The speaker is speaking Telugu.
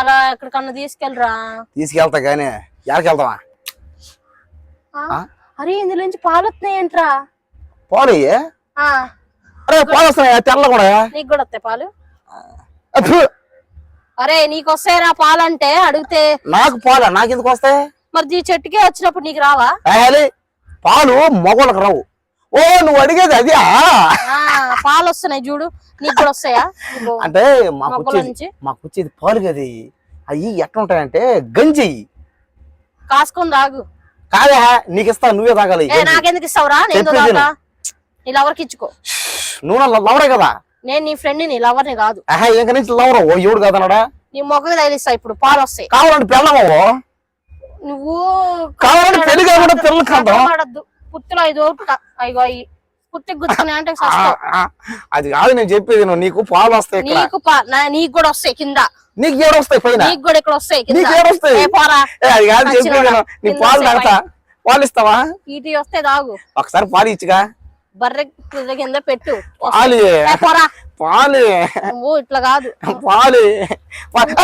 అలా ఎక్కడికన్నా తీసుకెళ్ళరా? తీసుకెళ్తా కానీ వెళ్తావా? అరే ఇందులో నుంచి పాలు వస్తున్నాయంట్రా. పాలు? అరే పాలు వస్తున్నాయా? తెల్ల కూడా? నీకు కూడా వస్తాయి పాలు? అరే నీకు వస్తాయిరా పాలంటే? అడిగితే నాకు పాలు? నాకు ఎందుకు వస్తాయి? మరి ఈ చెట్టుకే వచ్చినప్పుడు నీకు రావా? పాలు మొగోళ్ళకి రావు. ఓ నువ్వు అడిగేది అదే పాలు వస్తున్నాయి చూడు. నీకు కూడా వస్తాయా? అంటే మాకు వచ్చేది మాకు వచ్చేది పాలు కది అవి ఎట్లా ఉంటాయంటే గంజి కాసుకొని తాగు. కాదే నీకు ఇస్తా నువ్వే తాగాలి నాకెందుకు ఇస్తావురా నీ లవర్కి ఇచ్చుకో. నువ్వు నా లవరే కదా? నేను నీ ఫ్రెండ్ నీ లవర్ని కాదు. ఆహా ఇంక నుంచి లవరు. ఓ ఎవడు కదన్నాడా? నీ మొక్కకి తగిలిస్తా ఇప్పుడు పాలు వస్తాయి. కావాలంటే పెళ్ళమావు నువ్వు కావాలంటే పెళ్ళి కాకుండా పిల్లలు కాదు పుత్తులు ఐదు ఓపుతా అయ్యో. పుత్తికి గుచ్చుకునే అంటే. అది కాదు నేను చెప్పేది నువ్వు నీకు పాలు వస్తాయి నీకు నీకు కూడా వస్తాయి కింద. నీకు ఏడు వస్తాయి పైన? నీకు కూడా ఇక్కడ వస్తాయి నీకు ఏడు వస్తాయి? అది కాదు? చెప్పేది. నీ పాలు తాగుతా. పాలు ఇస్తావా? ఇటు వస్తే తాగు. ఒకసారి పాలు ఇచ్చుగా. బర్రె కింద పెట్టు. పాలు పోరా. పాలు ఇట్లా కాదు. పాలు పా-